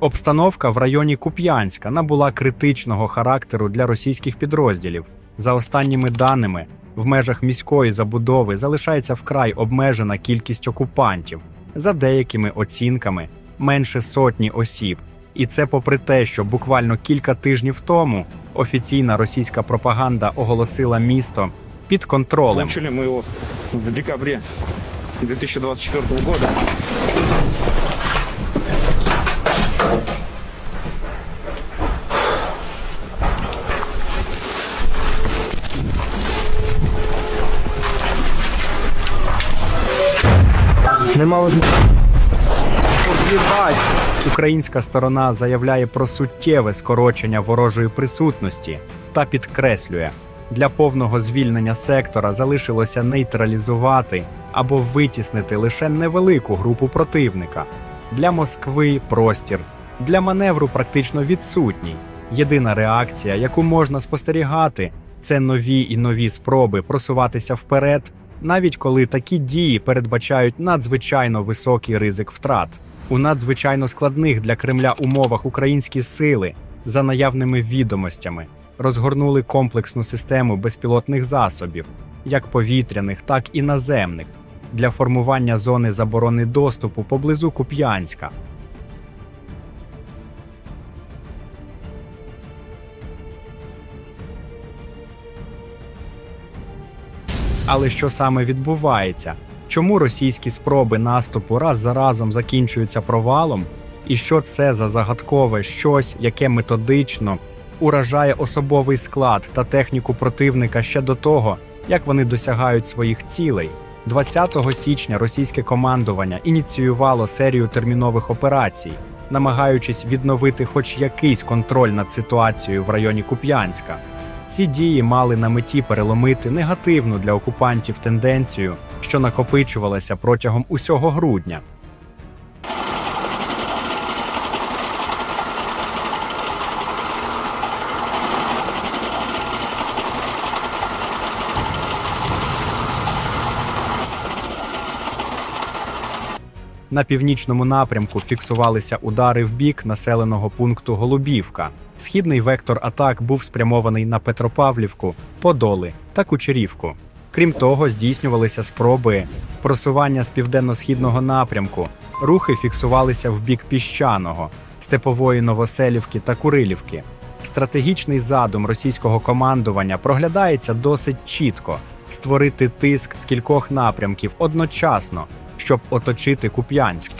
Обстановка в районі Куп'янська набула критичного характеру для російських підрозділів. За останніми даними, в межах міської забудови залишається вкрай обмежена кількість окупантів, за деякими оцінками менше сотні осіб. І це попри те, що буквально кілька тижнів тому офіційна російська пропаганда оголосила місто під контролем. Мы его в декабре 2024 года. Нема можливості. Українська сторона заявляє про суттєве скорочення ворожої присутності та підкреслює, для повного звільнення сектора залишилося нейтралізувати або витіснити лише невелику групу противника. Для Москви простір, для маневру практично відсутній. Єдина реакція, яку можна спостерігати, це нові і нові спроби просуватися вперед, навіть коли такі дії передбачають надзвичайно високий ризик втрат. У надзвичайно складних для Кремля умовах українські сили, за наявними відомостями, розгорнули комплексну систему безпілотних засобів, як повітряних, так і наземних, для формування зони заборони доступу поблизу Куп'янська. Але що саме відбувається? Чому російські спроби наступу раз за разом закінчуються провалом? І що це за загадкове щось, яке методично уражає особовий склад та техніку противника ще до того, як вони досягають своїх цілей? 20 січня російське командування ініціювало серію термінових операцій, намагаючись відновити хоч якийсь контроль над ситуацією в районі Куп'янська. Ці дії мали на меті переломити негативну для окупантів тенденцію, що накопичувалася протягом усього грудня. На північному напрямку фіксувалися удари в бік населеного пункту Голубівка. Східний вектор атак був спрямований на Петропавлівку, Подоли та Кучерівку. Крім того, здійснювалися спроби просування з південно-східного напрямку. Рухи фіксувалися в бік піщаного, степової Новоселівки та Курилівки. Стратегічний задум російського командування проглядається досить чітко створити тиск з кількох напрямків одночасно, щоб оточити Куп'янськ.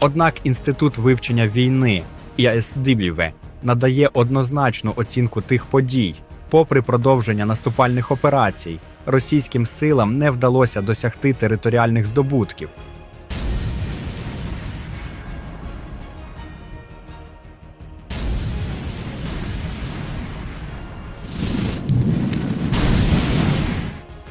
Однак інститут вивчення війни ІАСДВ надає однозначну оцінку тих подій. Попри продовження наступальних операцій, російським силам не вдалося досягти територіальних здобутків.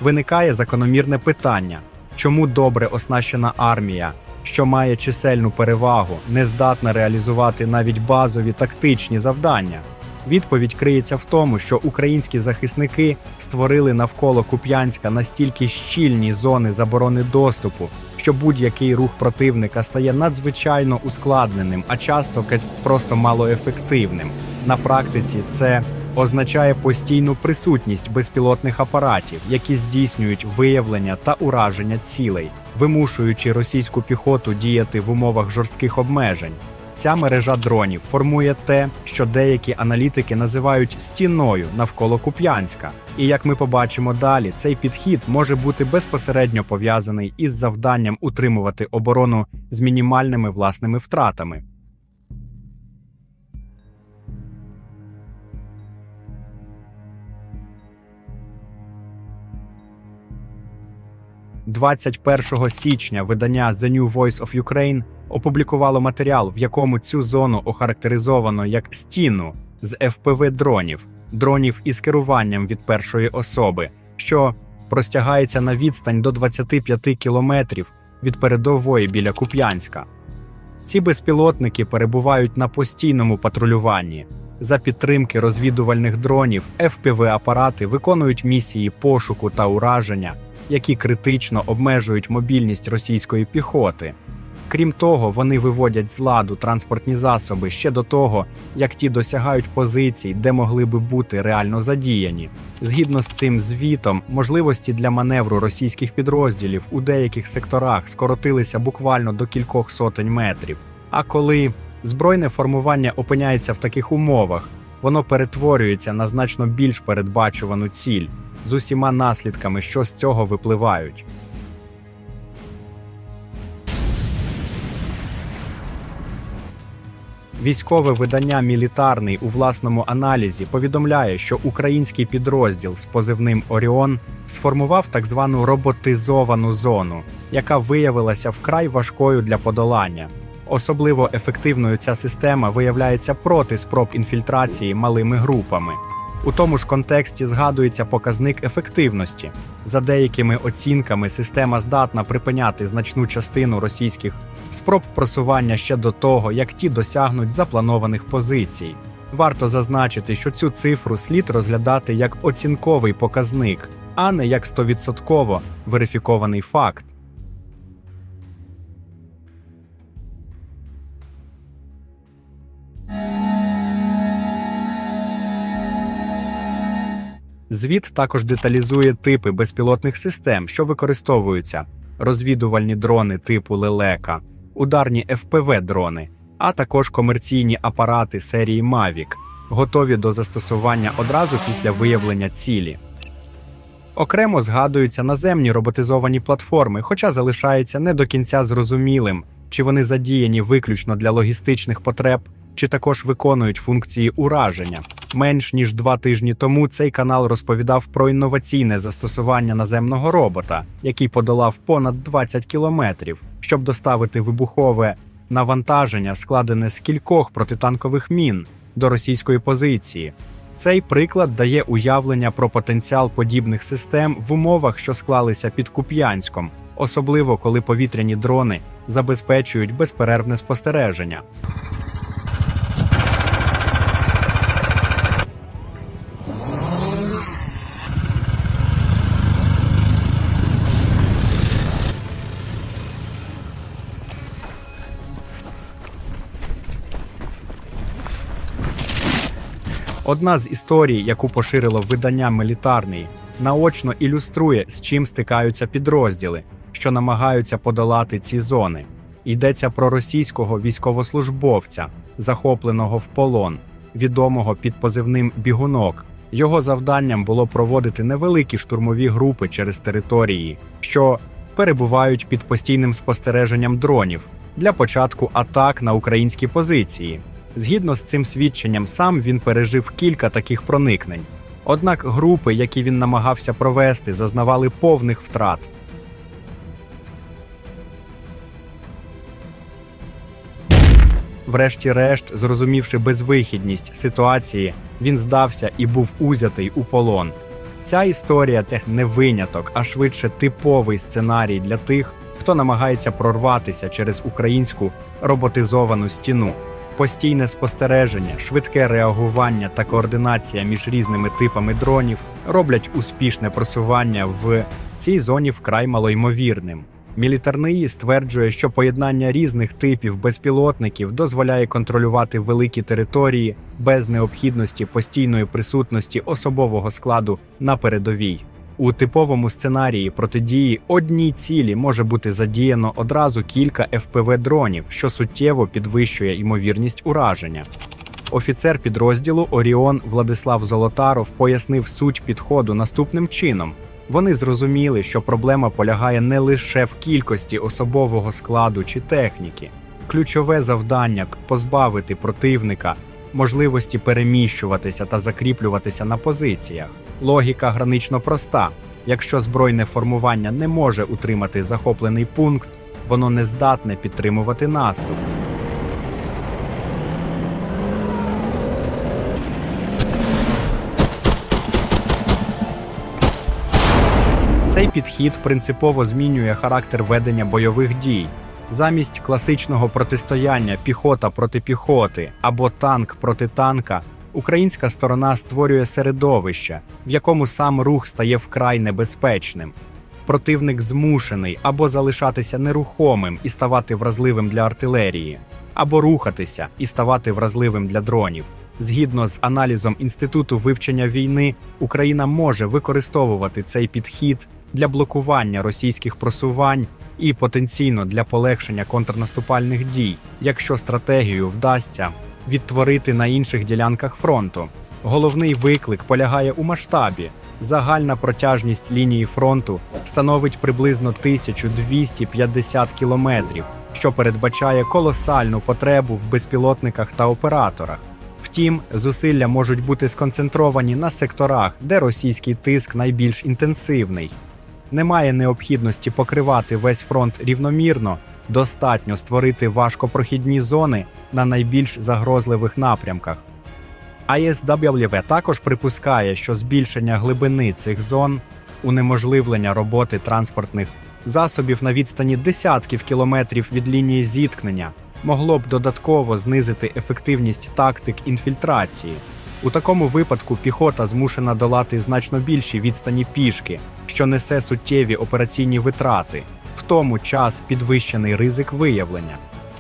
Виникає закономірне питання: чому добре оснащена армія, що має чисельну перевагу, не здатна реалізувати навіть базові тактичні завдання? Відповідь криється в тому, що українські захисники створили навколо Куп'янська настільки щільні зони заборони доступу, що будь-який рух противника стає надзвичайно ускладненим, а часто просто малоефективним. На практиці це означає постійну присутність безпілотних апаратів, які здійснюють виявлення та ураження цілей, вимушуючи російську піхоту діяти в умовах жорстких обмежень. Ця мережа дронів формує те, що деякі аналітики називають стіною навколо Куп'янська. І як ми побачимо далі, цей підхід може бути безпосередньо пов'язаний із завданням утримувати оборону з мінімальними власними втратами. – 21 січня видання The New Voice of Ukraine опублікувало матеріал, в якому цю зону охарактеризовано як стіну з FPV дронів, дронів із керуванням від першої особи, що простягається на відстань до 25 кілометрів від передової біля Куп'янська. Ці безпілотники перебувають на постійному патрулюванні. За підтримки розвідувальних дронів FPV-апарати виконують місії пошуку та ураження, які критично обмежують мобільність російської піхоти. Крім того, вони виводять з ладу транспортні засоби ще до того, як ті досягають позицій, де могли би бути реально задіяні. Згідно з цим звітом, можливості для маневру російських підрозділів у деяких секторах скоротилися буквально до кількох сотень метрів. А коли збройне формування опиняється в таких умовах, воно перетворюється на значно більш передбачувану ціль з усіма наслідками, що з цього випливають. Військове видання Мілітарний у власному аналізі повідомляє, що український підрозділ з позивним Оріон сформував так звану роботизовану зону, яка виявилася вкрай важкою для подолання. Особливо ефективною ця система виявляється проти спроб інфільтрації малими групами. У тому ж контексті згадується показник ефективності. За деякими оцінками, система здатна припиняти значну частину російських спроб просування ще до того, як ті досягнуть запланованих позицій. Варто зазначити, що цю цифру слід розглядати як оцінковий показник, а не як 100% верифікований факт. Звіт також деталізує типи безпілотних систем, що використовуються: розвідувальні дрони типу лелека, ударні ФПВ-дрони, а також комерційні апарати серії Mavic, готові до застосування одразу після виявлення цілі. Окремо згадуються наземні роботизовані платформи, хоча залишається не до кінця зрозумілим, чи вони задіяні виключно для логістичних потреб, чи також виконують функції ураження. Менш ніж два тижні тому цей канал розповідав про інноваційне застосування наземного робота, який подолав понад 20 кілометрів, щоб доставити вибухове навантаження, складене з кількох протитанкових мін, до російської позиції. Цей приклад дає уявлення про потенціал подібних систем в умовах, що склалися під Куп'янськом, особливо коли повітряні дрони забезпечують безперервне спостереження. Одна з історій, яку поширило видання Мілітарний, наочно ілюструє, з чим стикаються підрозділи, що намагаються подолати ці зони. Йдеться про російського військовослужбовця, захопленого в полон, відомого під позивним бігунок. Його завданням було проводити невеликі штурмові групи через території, що перебувають під постійним спостереженням дронів для початку атак на українські позиції. Згідно з цим свідченням, сам він пережив кілька таких проникнень. Однак групи, які він намагався провести, зазнавали повних втрат. Врешті-решт, зрозумівши безвихідність ситуації, він здався і був узятий у полон. Ця історія те не виняток, а швидше типовий сценарій для тих, хто намагається прорватися через українську роботизовану стіну. Постійне спостереження, швидке реагування та координація між різними типами дронів роблять успішне просування в цій зоні вкрай малоймовірним. Мілітарний стверджує, що поєднання різних типів безпілотників дозволяє контролювати великі території без необхідності постійної присутності особового складу на передовій. У типовому сценарії протидії одній цілі може бути задіяно одразу кілька ФПВ-дронів, що суттєво підвищує ймовірність ураження. Офіцер підрозділу Оріон Владислав Золотаров пояснив суть підходу наступним чином. Вони зрозуміли, що проблема полягає не лише в кількості особового складу чи техніки. Ключове завдання позбавити противника можливості переміщуватися та закріплюватися на позиціях. Логіка гранично проста: якщо збройне формування не може утримати захоплений пункт, воно не здатне підтримувати наступ. Цей підхід принципово змінює характер ведення бойових дій. Замість класичного протистояння піхота проти піхоти або танк проти танка, українська сторона створює середовище, в якому сам рух стає вкрай небезпечним. Противник змушений або залишатися нерухомим і ставати вразливим для артилерії, або рухатися і ставати вразливим для дронів. Згідно з аналізом Інституту вивчення війни, Україна може використовувати цей підхід для блокування російських просувань і потенційно для полегшення контрнаступальних дій, якщо стратегію вдасться відтворити на інших ділянках фронту. Головний виклик полягає у масштабі. Загальна протяжність лінії фронту становить приблизно 1250 кілометрів, що передбачає колосальну потребу в безпілотниках та операторах. Втім, зусилля можуть бути сконцентровані на секторах, де російський тиск найбільш інтенсивний. Немає необхідності покривати весь фронт рівномірно, достатньо створити важкопрохідні зони на найбільш загрозливих напрямках. ISWV також припускає, що збільшення глибини цих зон, унеможливлення роботи транспортних засобів на відстані десятків кілометрів від лінії зіткнення могло б додатково знизити ефективність тактик інфільтрації. У такому випадку піхота змушена долати значно більші відстані пішки, що несе суттєві операційні витрати, в тому час підвищений ризик виявлення.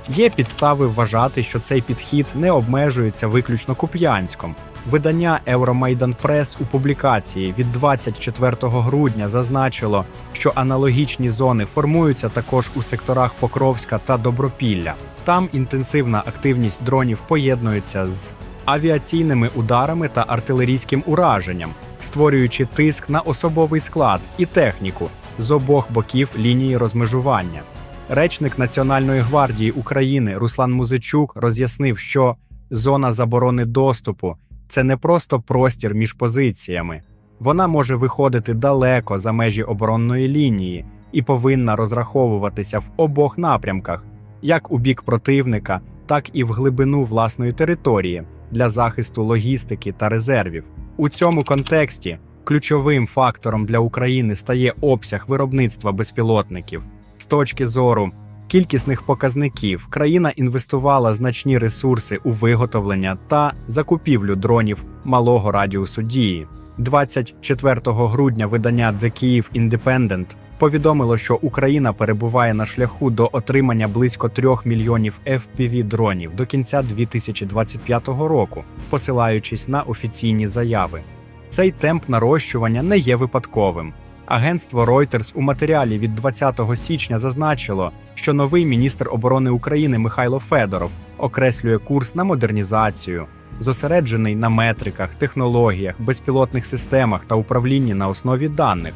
Є підстави вважати, що цей підхід не обмежується виключно Куп'янськом. Видання Euromaidan Press у публікації від 24 грудня зазначило, що аналогічні зони формуються також у секторах Покровська та Добропілля. Там інтенсивна активність дронів поєднується з авіаційними ударами та артилерійським ураженням, створюючи тиск на особовий склад і техніку з обох боків лінії розмежування. Речник Національної гвардії України Руслан Музичук роз'яснив, що зона заборони доступу це не просто простір між позиціями, вона може виходити далеко за межі оборонної лінії і повинна розраховуватися в обох напрямках, як у бік противника, так і в глибину власної території для захисту логістики та резервів. У цьому контексті ключовим фактором для України стає обсяг виробництва безпілотників. З точки зору кількісних показників, країна інвестувала значні ресурси у виготовлення та закупівлю дронів малого радіусу дії. 24 грудня видання The Kyiv Independent повідомило, що Україна перебуває на шляху до отримання близько 3 мільйонів fpv дронів до кінця 2025 року, посилаючись на офіційні заяви. Цей темп нарощування не є випадковим. Агентство Reuters у матеріалі від 20 січня зазначило, що новий міністр оборони України Михайло Федоров окреслює курс на модернізацію, зосереджений на метриках, технологіях, безпілотних системах та управлінні на основі даних.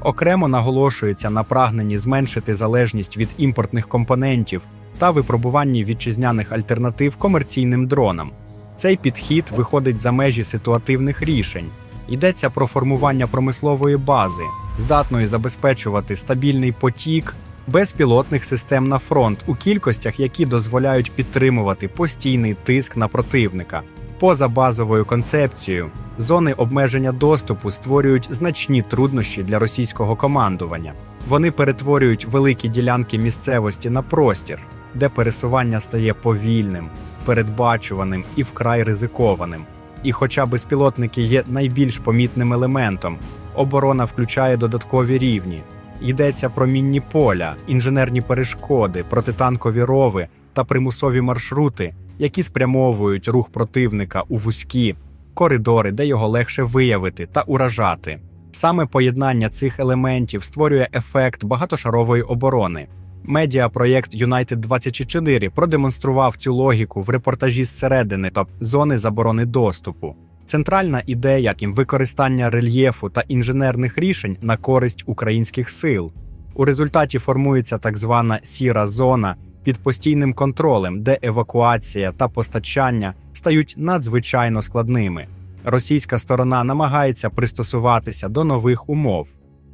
Окремо наголошується на прагненні зменшити залежність від імпортних компонентів та випробуванні вітчизняних альтернатив комерційним дронам. Цей підхід виходить за межі ситуативних рішень. Йдеться про формування промислової бази, здатної забезпечувати стабільний потік безпілотних систем на фронт у кількостях, які дозволяють підтримувати постійний тиск на противника. Поза базовою концепцією, зони обмеження доступу створюють значні труднощі для російського командування. Вони перетворюють великі ділянки місцевості на простір, де пересування стає повільним, передбачуваним і вкрай ризикованим. І хоча безпілотники є найбільш помітним елементом, оборона включає додаткові рівні. Йдеться про мінні поля, інженерні перешкоди, протитанкові рови та примусові маршрути, які спрямовують рух противника у вузькі коридори, де його легше виявити та уражати. Саме поєднання цих елементів створює ефект багатошарової оборони. Медіапроєкт United 24 продемонстрував цю логіку в репортажі зсередини та зони заборони доступу. Центральна ідея їм використання рельєфу та інженерних рішень на користь українських сил. У результаті формується так звана сіра зона під постійним контролем, де евакуація та постачання стають надзвичайно складними. Російська сторона намагається пристосуватися до нових умов.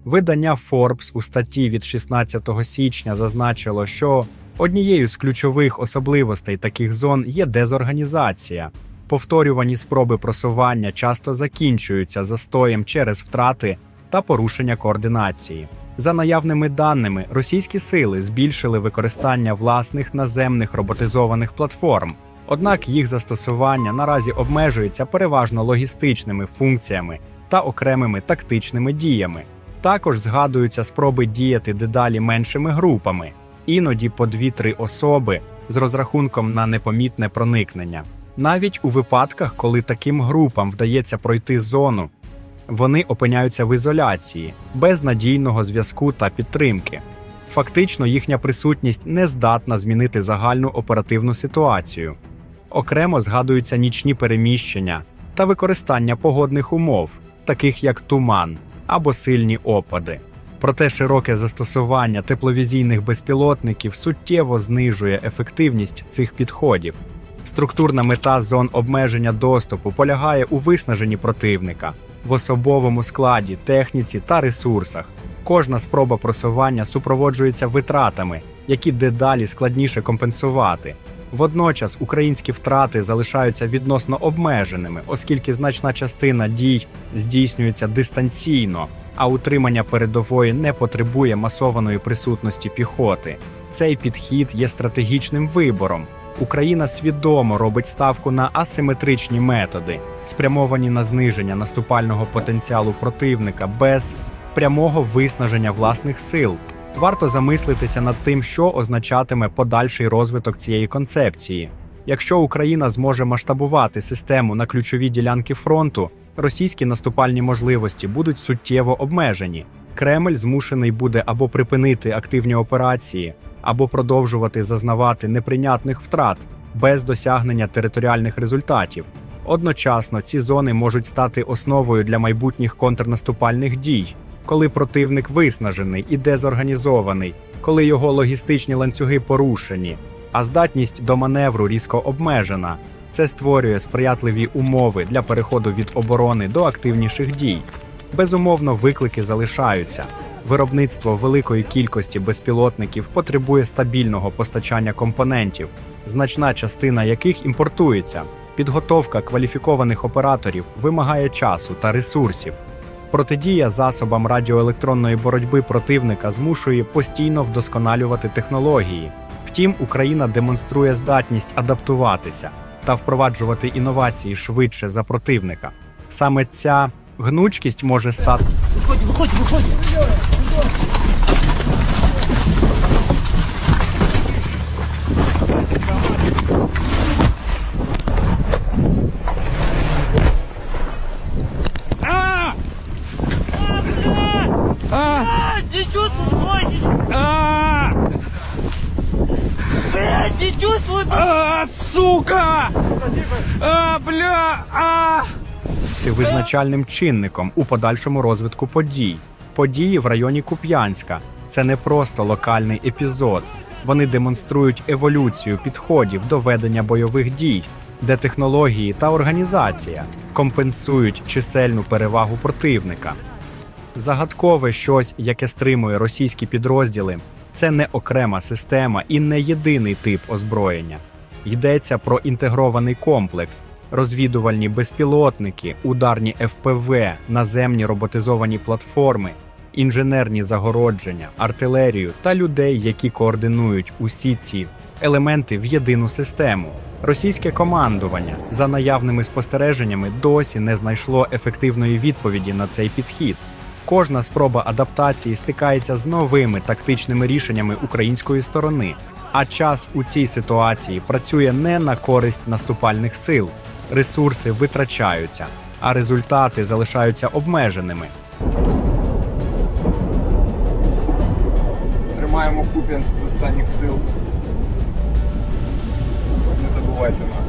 Видання Forbes у статті від 16 січня зазначило, що однією з ключових особливостей таких зон є дезорганізація. Повторювані спроби просування часто закінчуються застоєм через втрати та порушення координації. За наявними даними, російські сили збільшили використання власних наземних роботизованих платформ. Однак їх застосування наразі обмежується переважно логістичними функціями та окремими тактичними діями. Також згадуються спроби діяти дедалі меншими групами, іноді по 2-3 особи з розрахунком на непомітне проникнення. Навіть у випадках, коли таким групам вдається пройти зону, вони опиняються в ізоляції, без надійного зв'язку та підтримки. Фактично, їхня присутність не здатна змінити загальну оперативну ситуацію. Окремо згадуються нічні переміщення та використання погодних умов, таких як туман або сильні опади. Проте широке застосування тепловізійних безпілотників суттєво знижує ефективність цих підходів. Структурна мета зон обмеження доступу полягає у виснаженні противника в особовому складі, техніці та ресурсах. Кожна спроба просування супроводжується витратами, які дедалі складніше компенсувати. Водночас українські втрати залишаються відносно обмеженими, оскільки значна частина дій здійснюється дистанційно, а утримання передової не потребує масованої присутності піхоти. Цей підхід є стратегічним вибором. Україна свідомо робить ставку на асиметричні методи, спрямовані на зниження наступального потенціалу противника без прямого виснаження власних сил. Варто замислитися над тим, що означатиме подальший розвиток цієї концепції. Якщо Україна зможе масштабувати систему на ключові ділянки фронту, російські наступальні можливості будуть суттєво обмежені. Кремль змушений буде або припинити активні операції, або продовжувати зазнавати неприйнятних втрат без досягнення територіальних результатів. Одночасно ці зони можуть стати основою для майбутніх контрнаступальних дій, коли противник виснажений і дезорганізований, коли його логістичні ланцюги порушені, а здатність до маневру різко обмежена. Це створює сприятливі умови для переходу від оборони до активніших дій. Безумовно, виклики залишаються. Виробництво великої кількості безпілотників потребує стабільного постачання компонентів, значна частина яких імпортується. Підготовка кваліфікованих операторів вимагає часу та ресурсів. Протидія засобам радіоелектронної боротьби противника змушує постійно вдосконалювати технології. Втім, Україна демонструє здатність адаптуватися та впроваджувати інновації швидше за противника. Саме ця гнучкість може стати Виходь, виходь, виходь. А! Сука! А, бля! А! визначальним чинником у подальшому розвитку подій. Події в районі Куп'янська це не просто локальний епізод. Вони демонструють еволюцію підходів до ведення бойових дій, де технології та організація компенсують чисельну перевагу противника. Загадкове щось, яке стримує російські підрозділи, це не окрема система і не єдиний тип озброєння. Йдеться про інтегрований комплекс, розвідувальні безпілотники, ударні ФПВ, наземні роботизовані платформи, інженерні загородження, артилерію та людей, які координують усі ці елементи в єдину систему. Російське командування за наявними спостереженнями досі не знайшло ефективної відповіді на цей підхід. Кожна спроба адаптації стикається з новими тактичними рішеннями української сторони, а час у цій ситуації працює не на користь наступальних сил. Ресурси витрачаються, а результати залишаються обмеженими. Тримаємо Куп'янськ з останніх сил. Не забувайте нас.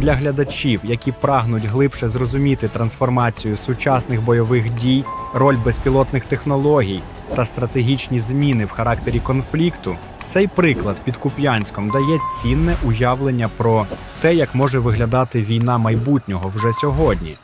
Для глядачів, які прагнуть глибше зрозуміти трансформацію сучасних бойових дій, роль безпілотних технологій та стратегічні зміни в характері конфлікту, цей приклад під Куп'янськом дає цінне уявлення про те, як може виглядати війна майбутнього вже сьогодні.